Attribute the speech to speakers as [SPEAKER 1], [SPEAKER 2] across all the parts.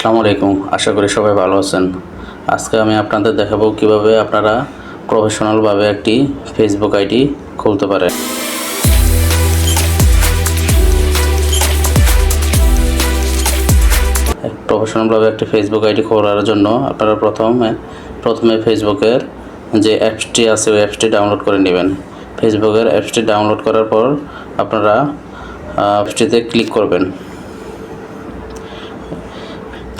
[SPEAKER 1] আসসালামু আলাইকুম। আশা করি সবাই ভালো আছেন। আজকে আমি আপনাদের দেখাবো কীভাবে আপনারা প্রফেশনালভাবে একটি ফেসবুক আইডি খুলতে পারেন। প্রফেশনালভাবে একটি ফেসবুক আইডি খোলার জন্য আপনারা প্রথমে প্রথমে ফেসবুকের যে অ্যাপসটি আছে, ওই অ্যাপসটি ডাউনলোড করে নেবেন। ফেসবুকের অ্যাপসটি ডাউনলোড করার পর আপনারা অ্যাপসটিতে ক্লিক করবেন।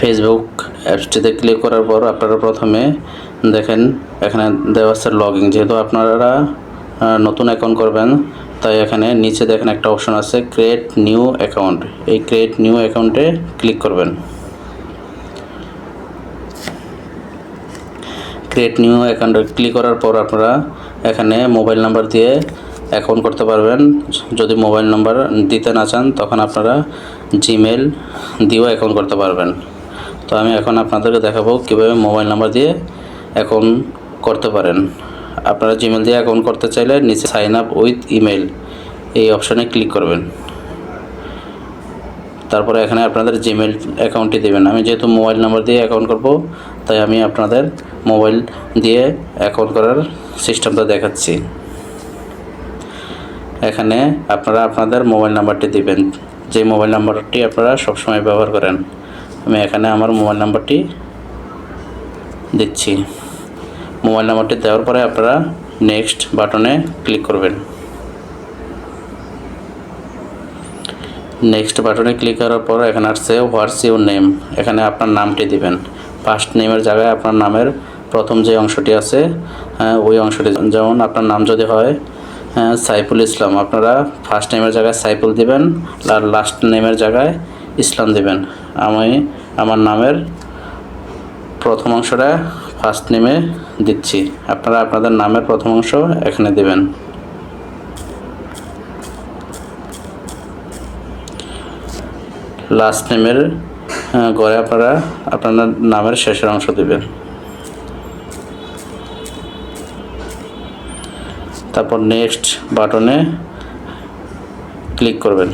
[SPEAKER 1] ফেসবুক অ্যাপসটিতে ক্লিক করার পর আপনারা প্রথমে দেখেন, এখানে দেওয়া আছে লগ ইন যেহেতু আপনারা নতুন অ্যাকাউন্ট করবেন, তাই এখানে নিচে দেখেন একটা অপশন আছে ক্রিয়েট নিউ অ্যাকাউন্ট এই ক্রিয়েট নিউ অ্যাকাউন্টে ক্লিক করবেন। ক্রিয়েট নিউ অ্যাকাউন্টে ক্লিক করার পর আপনারা এখানে মোবাইল নাম্বার দিয়ে অ্যাকাউন্ট করতে পারবেন। যদি মোবাইল নাম্বার দিতে না চান, তখন আপনারা জিমেল দিয়েও অ্যাকাউন্ট করতে পারবেন। তো আমি এখন আপনাদেরকে দেখাবো কীভাবে মোবাইল নাম্বার দিয়ে অ্যাকাউন্ট করতে পারেন। আপনারা জিমেল দিয়ে অ্যাকাউন্ট করতে চাইলে নিচে সাইন আপ উইথ ইমেল এই অপশানে ক্লিক করবেন। তারপরে এখানে আপনাদের জিমেল অ্যাকাউন্টটি দেবেন। আমি যেহেতু মোবাইল নাম্বার দিয়ে অ্যাকাউন্ট করব, তাই আমি আপনাদের মোবাইল দিয়ে অ্যাকাউন্ট করার সিস্টেমটা দেখাচ্ছি। এখানে আপনারা আপনাদের মোবাইল নাম্বারটি দিবেন। যে মোবাইল নাম্বারটি আপনারা সবসময় ব্যবহার করেন। আমি এখানে আমার মোবাইল নাম্বারটি দিচ্ছি। মোবাইল নাম্বারটি দেওয়ার পরে আপনারা নেক্সট বাটনে ক্লিক করবেন। নেক্সট বাটনে ক্লিক করার পর এখানে আসছে হোয়াটস ইউর নেম। এখানে আপনার নামটি দিবেন। ফার্স্ট নেমের জায়গায় আপনার নামের প্রথম যে অংশটি আছে হ্যাঁ, ওই অংশটি। যেমন আপনার নাম যদি হয় হ্যাঁ, সাইফুল ইসলাম আপনারা ফার্স্ট নেমের জায়গায় সাইফুল দিবেন আর লাস্ট নেমের জায়গায় ইসলাম দিবেন। আমি আমার নামের প্রথম অংশটা ফার্স্ট নেমে দিচ্ছি। আপনারা আপনাদের নামের প্রথম অংশ এখানে দেবেন। লাস্ট নেমের গড়ে আপনারা আপনার নামের শেষের অংশ দেবেন। তারপর নেক্সট বাটনে ক্লিক করবেন।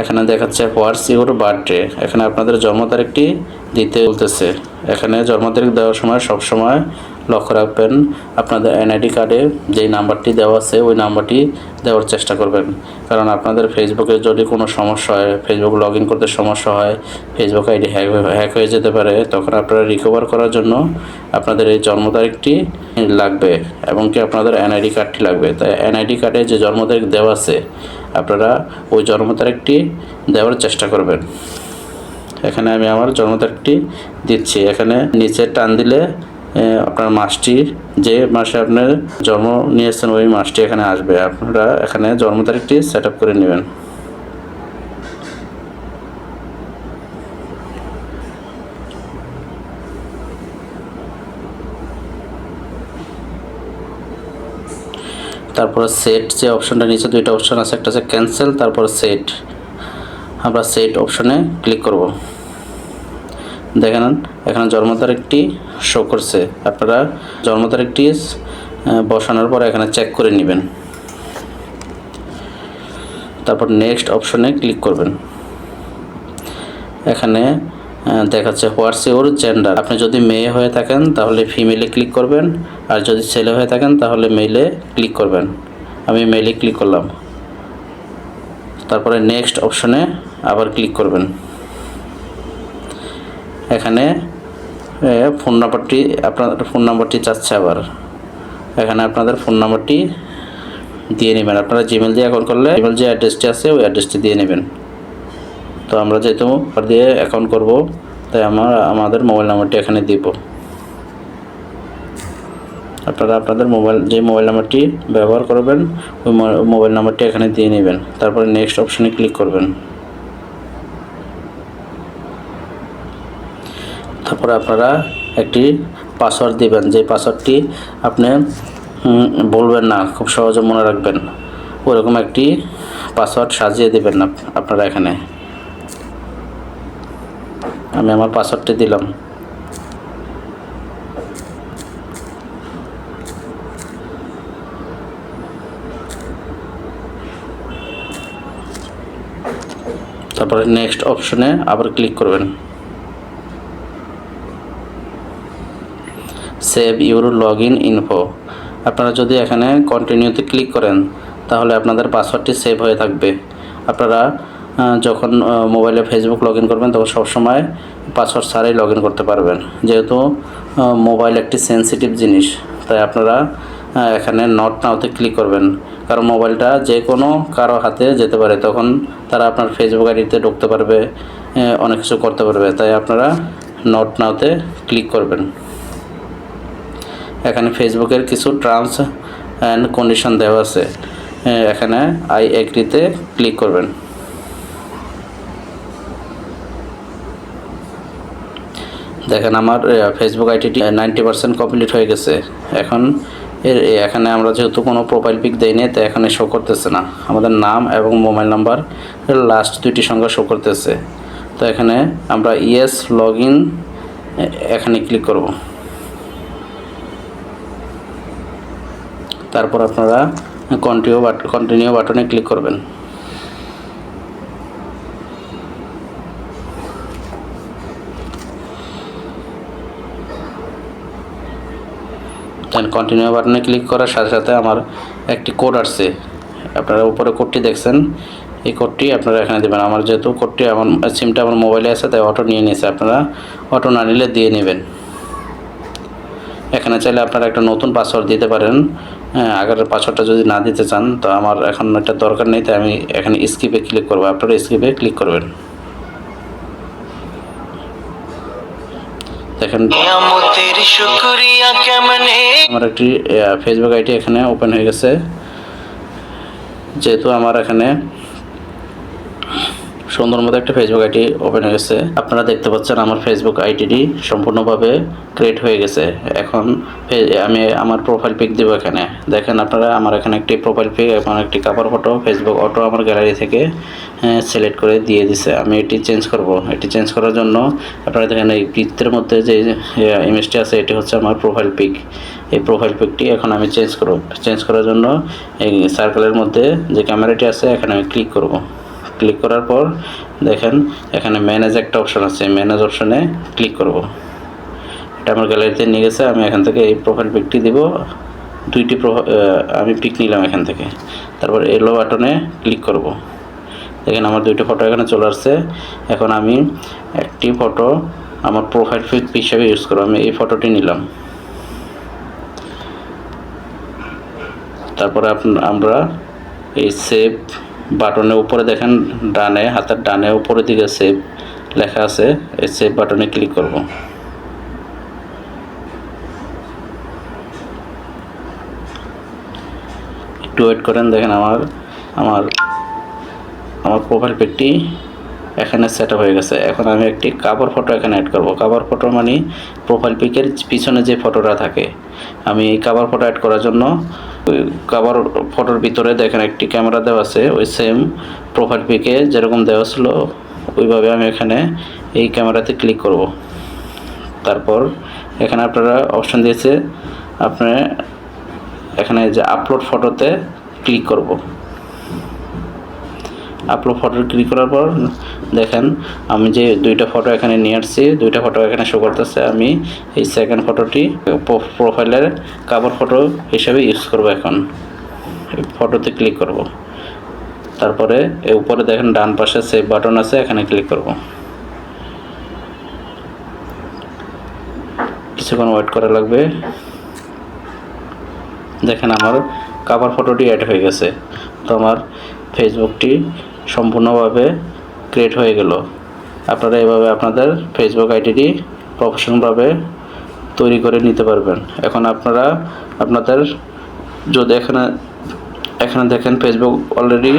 [SPEAKER 1] এখানে দেখাচ্ছে হোয়াটস ইউর বার্থডে। এখানে আপনাদের জন্ম তারিখটি দিতে বলতেছে। এখানে জন্ম তারিখ দেওয়ার সময় সব সময় লক্ষ্য রাখবেন, আপনাদের এনআইডি কার্ডে যেই নাম্বারটি দেওয়া আছে, ওই নাম্বারটি দেওয়ার চেষ্টা করবেন। কারণ আপনাদের ফেসবুকে যদি কোনো সমস্যা হয়, ফেসবুক লগ ইন করতে সমস্যা হয়, ফেসবুক আইডি হ্যাক হ্যাক হয়ে যেতে পারে, তখন আপনারা রিকভার করার জন্য আপনাদের এই জন্ম তারিখটি লাগবে এবং কি আপনাদের এনআইডি কার্ডটি লাগবে। তাই এনআইডি কার্ডে যে জন্ম তারিখ দেওয়া আছে আপনারা ওই জন্ম তারিখটি দেওয়ার চেষ্টা করবেন। এখানে আমি আমার জন্ম তারিখটি দিচ্ছি। এখানে নিচে টান দিলে আপনার মাসটি যে মাসে আপনার জন্ম নিয়েছেন, ওই মাসটি এখানে আসবে। আপনারা এখানে জন্ম তারিখটি সেট আপ করে নেবেন। তারপর সেট যে অপশনটা নিচে দুইটা অপশন আছে, একটা আছে ক্যান্সেল তারপর সেট আমরা সেট অপশনে ক্লিক করব। দেখেন এখানে জন্ম তারিখটি শো করছে। আপনারা জন্ম তারিখটি বসানোর পর এখানে চেক করে নেবেন। তারপর নেক্সট অপশনে ক্লিক করবেন। এখানে দেখাচ্ছে হোয়াটস ইউর জেন্ডার। আপনি যদি মেয়ে হয়ে থাকেন, তাহলে ফিমেলে ক্লিক করবেন। আর যদি ছেলে হয়ে থাকেন, তাহলে মেলে ক্লিক করবেন। আমি মেলে ক্লিক করলাম। তারপরে নেক্সট অপশনে আবার ক্লিক করবেন। এখানে ফোন নাম্বারটি, আপনার ফোন নাম্বারটি চাচ্ছে আবার। এখানে আপনাদের ফোন নাম্বারটি দিয়ে নেবেন। আপনারা জিমেল দিয়ে অ্যাকাউন্ট করলে জিমেল যে অ্যাড্রেসটি আছে, ওই অ্যাড্রেসটি দিয়ে নেবেন। তো আমরা যেহেতু দিয়ে অ্যাকাউন্ট করব, তাই আমার, আমাদের মোবাইল নাম্বারটি এখানে দিব। আপনারা আপনাদের মোবাইল যে মোবাইল নাম্বারটি ব্যবহার করবেন, ওই মোবাইল নাম্বারটি এখানে দিয়ে নেবেন। তারপরে নেক্সট অপশনে ক্লিক করবেন। তারপরে আপনারা একটি পাসওয়ার্ড দিবেন, যে পাসওয়ার্ডটি আপনি বলবেন না, খুব সহজে মনে রাখবেন। ওরকম একটি পাসওয়ার্ড সাজিয়ে দেবেন আপনারা এখানে। আমি আমার পাসওয়ার্ডটি দিলাম। তারপরে নেক্সট অপশনে আবার ক্লিক করবেন। Save your log in info আপনারা যদি এখানে কন্টিনিউতে ক্লিক করেন, তাহলে আপনাদের পাসওয়ার্ডটি সেভ হয়ে থাকবে। আপনারা যখন মোবাইলে ফেসবুক লগ ইন করবেন, তখন সবসময় পাসওয়ার্ড ছাড়াই লগ ইন করতে পারবেন। যেহেতু মোবাইল একটি সেন্সিটিভ জিনিস, তাই আপনারা এখানে নট নাওতে ক্লিক করবেন। কারণ মোবাইলটা যে কোনো কারও হাতে যেতে পারে, তখন তারা আপনার ফেসবুক আইডিতে ঢুকতে পারবে অনেক কিছু করতে পারবে। তাই আপনারা নট নাওতে ক্লিক করবেন। এখানে ফেসবুকের কিছু টার্মস অ্যান্ড কন্ডিশন দেওয়া আছে। এখানে আই এগ্রিতে ক্লিক করবেন। দেখেন আমার ফেসবুক আইডিটি নাইনটি পার্সেন্ট কমপ্লিট হয়ে গেছে। এখন এর এখানে আমরা যেহেতু কোনো প্রোফাইল পিক দেইনি তাই এখানে শো করতেছে না। আমাদের নাম এবং মোবাইল নাম্বার লাস্ট দুইটি সংখ্যা শো করতেছে। তো এখানে আমরা ইয়েস লগ ইন এখানে ক্লিক করব। তারপর আপনারা কন্টিনিউ বাট কন্টিনিউ বাটনে ক্লিক করবেন। কন্টিনিউ বাটনে ক্লিক করার সাথে সাথে আমার একটি কোড আসছে। আপনারা উপরে কোডটি দেখছেন। এই কোডটি আপনারা এখানে দেবেন। আমার যেহেতু কোডটি আমার সিমটা আমার মোবাইলে আছে তাই অটো নিয়ে নিয়েছে। আপনারা অটো না নিলে দিয়ে নেবেন। এখানে চাইলে আপনারা একটা নতুন পাসওয়ার্ড দিতে পারেন। হ্যাঁ, আগের পাসওয়ার্ডটা যদি না দিতে চান তো আমার এখন এটা দরকার নেই তাই আমি এখানে স্কিপে ক্লিক করব। আপনারা স্কিপে ক্লিক করবেন। দেখেন। আমার একটি ফেসবুক আইটি এখানে ওপেন হয়ে গেছে। যেহেতু আমার এখানে সুন্দর মতো একটা ফেসবুক আইডি ওপেন হয়ে গেছে। আপনারা দেখতে পাচ্ছেন আমার ফেসবুক আইডিটি সম্পূর্ণভাবে ক্রিয়েট হয়ে গেছে। এখন আমি আমার প্রোফাইল পিক দেবো এখানে। দেখেন আপনারা, আমার এখানে একটি প্রোফাইল পিক এবং একটি কাপড় ফটো ফেসবুক অটো আমার গ্যালারি থেকে সিলেক্ট করে দিয়ে দিছে। আমি এটি চেঞ্জ করব। এটি চেঞ্জ করার জন্য আপনারা দেখেন এই বৃত্তের মধ্যে যে ইমেজটি আছে, এটি হচ্ছে আমার প্রোফাইল পিক এই প্রোফাইল পিকটি এখন আমি চেঞ্জ করব। চেঞ্জ করার জন্য এই সার্কেলের মধ্যে যে ক্যামেরাটি আছে, এখানে আমি ক্লিক করব। ক্লিক করার পর দেখেন, এখানে ম্যানেজ একটা অপশন আছে ম্যানেজ অপশনে ক্লিক করব। এটা আমার গ্যালারিতে নিয়ে গেছে, আমি এখান থেকে এই প্রোফাইল পিকটি দিব। দুইটি আমি পিক নিলাম এখান থেকে। তারপর এলো বাটনে ক্লিক করব। দেখেন, আমার দুইটা ফটো এখানে চলে আসছে। এখন আমি একটি ফটো আমার প্রোফাইল পিক হিসাবে ইউজ করব। আমি এই ফটোটি নিলাম। তারপরে আমরা এই সেভ বাটনের উপরে দেখেন ডানে, হাতের ডানে উপরের দিকে সেভ লেখা আছে, এই সেভ বাটনে ক্লিক করব। একটু ওয়েট করেন, দেখেন আমার আমার আমার প্রোফাইল পিকটি এখানে সেট হয়ে গেছে। এখন আমি একটি কাভার ফটো এখানে অ্যাড করব। কাভার ফটো মানে প্রোফাইল পিকের পিছনে যে ফটোটা থাকে। আমি এই কাভার ফটো অ্যাড করার জন্য ওই কাভার ফটোর ভিতরে দেখেন একটি ক্যামেরা দেওয়া আছে, ওই সেম প্রোফাইল পিকে যেরকম দেওয়া ছিল, ওইভাবে আমি এখানে এই ক্যামেরাতে ক্লিক করব। তারপর এখানে আপনারা অপশন দিয়েছে আপনার এখানে যে আপলোড ফটোতে ক্লিক করব। আপলোড ফটো ক্লিক করার পর দেখেন, আমি যে দুইটা ফটো এখানে নিয়ে আসছি, দুইটা ফটো এখানে শো করতেছে আমি, এই সেকেন্ড ফটোটি প্রোফাইলের কাভার ফটো হিসেবে ইউজ করব এখন। ফটোতে ক্লিক করব। তারপরে এর উপরে দেখেন ডান পাশে সেভ বাটন আছে, এখানে ক্লিক করব। কিছুক্ষণ ওয়েট করা লাগবে। দেখেন আমার কাভার ফটোটি অ্যাড হয়ে গেছে। তো আমার ফেসবুকটি সম্পূর্ণভাবে ক্রিয়েট হয়ে গেল। আপনারা এভাবে আপনাদের ফেসবুক আইডিটি প্রফেশনালভাবে তৈরি করে নিতে পারবেন। এখন আপনারা আপনাদের যদি এখানে এখানে দেখেন ফেসবুক অলরেডি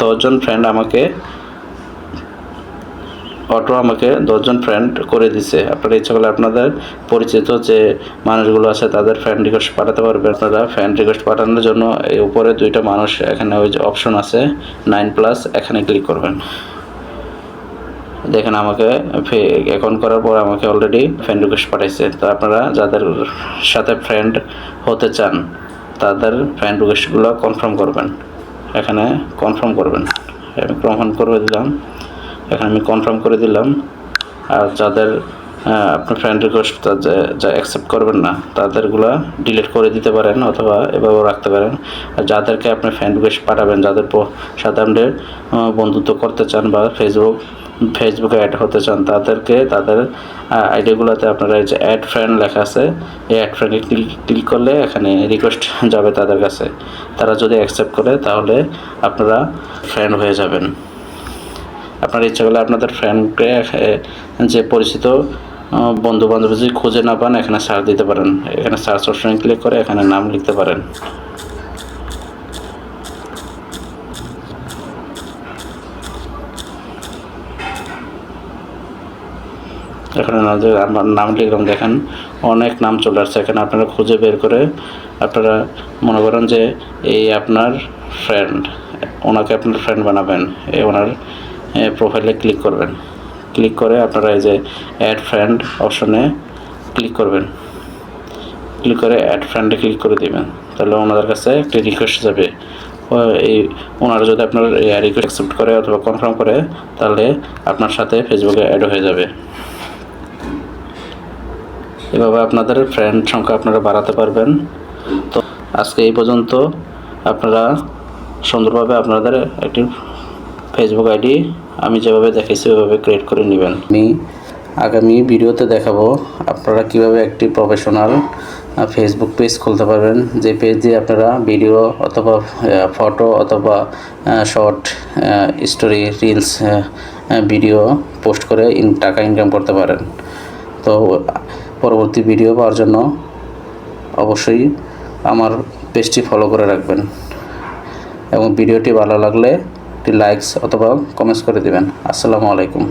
[SPEAKER 1] দশজন ফ্রেন্ড আমাকে অটো আমাকে দশজন ফ্রেন্ড করে দিছে। আপনারা ইচ্ছা করলে আপনাদের পরিচিত যে মানুষগুলো আছে, তাদের ফ্রেন্ড রিকোয়েস্ট পাঠাতে পারবেন আপনারা ফ্রেন্ড রিকোয়েস্ট পাঠানোর জন্য এই উপরে দুইটা মানুষ, এখানে ওই যে অপশন আছে নাইন প্লাস এখানে ক্লিক করবেন। দেখেন আমাকে অ্যাকাউন্ট করার পর আমাকে অলরেডি ফ্রেন্ড রিকোয়েস্ট পাঠাইছে। তো আপনারা যাদের সাথে ফ্রেন্ড হতে চান, তাদের ফ্রেন্ড রিকোয়েস্টগুলো কনফার্ম করবেন। এখানে কনফার্ম করবেন। আমি কনফার্ম করে দিলাম। এখানে আমি কনফার্ম করে দিলাম। আর যাদের আহ, আপনার ফ্রেন্ড রিকোয়েস্ট যা অ্যাকসেপ্ট করবেন না তাদেরগুলা ডিলিট করে দিতে পারেন অথবা এভাবেও রাখতে পারেন। আর যাদেরকে আপনি ফ্রেন্ড রিকোয়েস্ট পাঠাবেন যাদের আপনি বন্ধুত্ব করতে চান বা ফেসবুক ফেসবুকে অ্যাড হতে চান তাদেরকে তাদের আইডিগুলোতে আপনারা যে অ্যাড ফ্রেন্ড লেখা আছে এই অ্যাড ফ্রেন্ডে ক্লিক ক্লিক করলে এখানে রিকোয়েস্ট যাবে তাদের কাছে। তারা যদি অ্যাকসেপ্ট করে তাহলে আপনারা ফ্রেন্ড হয়ে যাবেন। আপনার ইচ্ছা করলে আপনাদের ফ্রেন্ডকে যে পরিচিত বন্ধু বান্ধব যদি খুঁজে না পান, এখানে সার্চ দিতে পারেন। এখানে সার্চ অপশনে ক্লিক করে এখানে নাম লিখতে পারেন। এখানে আমার নাম লিখলাম, দেখেন অনেক নাম চলে আসছে। এখানে আপনারা খুঁজে বের করে আপনারা মনে করেন যে এই আপনার ফ্রেন্ড ওনাকে আপনার ফ্রেন্ড বানাবেন। এই ওনার প্রোফাইলে ক্লিক করবেন। ক্লিক করে আপনারা এই যে অ্যাড ফ্রেন্ড অপশনে ক্লিক করবেন। ক্লিক করে অ্যাড ফ্রেন্ডে ক্লিক করে দিবেন। তাহলে ওনাদের কাছে একটি রিকোয়েস্ট যাবে। এই ওনারা যদি আপনার রিকোয়েস্ট অ্যাকসেপ্ট করে অথবা কনফার্ম করে, তাহলে আপনার সাথে ফেসবুকে অ্যাড হয়ে যাবে। এভাবে আপনাদের ফ্রেন্ড সংখ্যা আপনারা বাড়াতে পারবেন। তো আজকে এই পর্যন্ত আপনারা সুন্দরভাবে আপনাদের একটি ফেসবুক আইডি আমি যেভাবে দেখেছি ওইভাবে ক্রিয়েট করে নেবেন। আমি আগামী ভিডিওতে দেখাবো আপনারা কীভাবে একটি প্রফেশনাল ফেসবুক পেজ খুলতে পারবেন। যে পেজ দিয়ে আপনারা ভিডিও অথবা ফটো অথবা short story reels video post করে টাকা ইনকাম করতে পারেন। তো পরবর্তী ভিডিও পাওয়ার জন্য অবশ্যই আমার পেজটি ফলো করে রাখবেন। এবং ভিডিওটি ভালো লাগলে লাইকস অথবা কমেন্টস করে দিবেন। আসসালামু আলাইকুম।